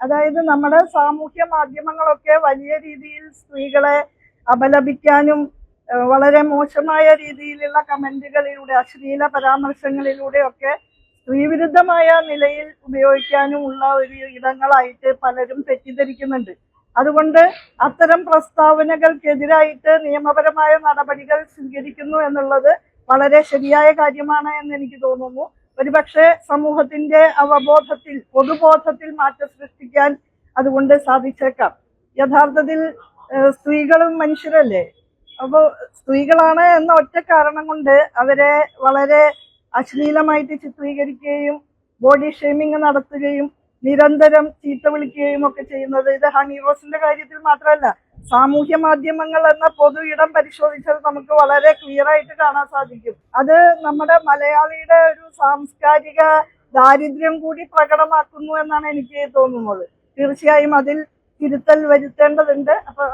അതായത് നമ്മുടെ സാമൂഹ്യ മാധ്യമങ്ങളൊക്കെ വലിയ രീതിയിൽ സ്ത്രീകളെ അപലപിക്കാനും വളരെ മോശമായ രീതിയിലുള്ള കമന്റുകളിലൂടെ അശ്ലീല പരാമർശങ്ങളിലൂടെയൊക്കെ സ്ത്രീവിരുദ്ധമായ നിലയിൽ ഉപയോഗിക്കാനും ഉള്ള ഒരു ഇടങ്ങളായിട്ട് പലരും തെറ്റിദ്ധരിക്കുന്നുണ്ട്. അതുകൊണ്ട് അത്തരം പ്രസ്താവനകൾക്കെതിരായിട്ട് നിയമപരമായ നടപടികൾ സ്വീകരിക്കുന്നു എന്നുള്ളത് വളരെ ശരിയായ കാര്യമാണ് എന്ന് എനിക്ക് തോന്നുന്നു. ഒരുപക്ഷെ സമൂഹത്തിന്റെ അവബോധത്തിൽ പൊതുബോധത്തിൽ മാറ്റം സൃഷ്ടിക്കാൻ അതുകൊണ്ട് സാധിച്ചേക്കാം. യഥാർത്ഥത്തിൽ സ്ത്രീകളും മനുഷ്യരല്ലേ? അപ്പോൾ സ്ത്രീകളാണ് എന്ന ഒറ്റ കാരണം കൊണ്ട് അവരെ വളരെ അശ്ലീലമായിട്ട് ചിത്രീകരിക്കുകയും ബോഡി ഷെയ്മിങ് നടത്തുകയും നിരന്തരം ചീത്ത വിളിക്കുകയും ഒക്കെ ചെയ്യുന്നത് ഇത് ഹണി റോസിന്റെ കാര്യത്തിൽ മാത്രമല്ല. സാമൂഹ്യ മാധ്യമങ്ങൾ എന്ന പൊതു ഇടം പരിശോധിച്ചാൽ നമുക്ക് വളരെ ക്ലിയർ ആയിട്ട് കാണാൻ സാധിക്കും. അത് നമ്മുടെ മലയാളിയുടെ ഒരു സാംസ്കാരിക ദാരിദ്ര്യം കൂടി പ്രകടമാക്കുന്നു എന്നാണ് എനിക്ക് തോന്നുന്നത്. തീർച്ചയായും അതിൽ തിരുത്തൽ വരുത്തേണ്ടതുണ്ട്. അപ്പൊ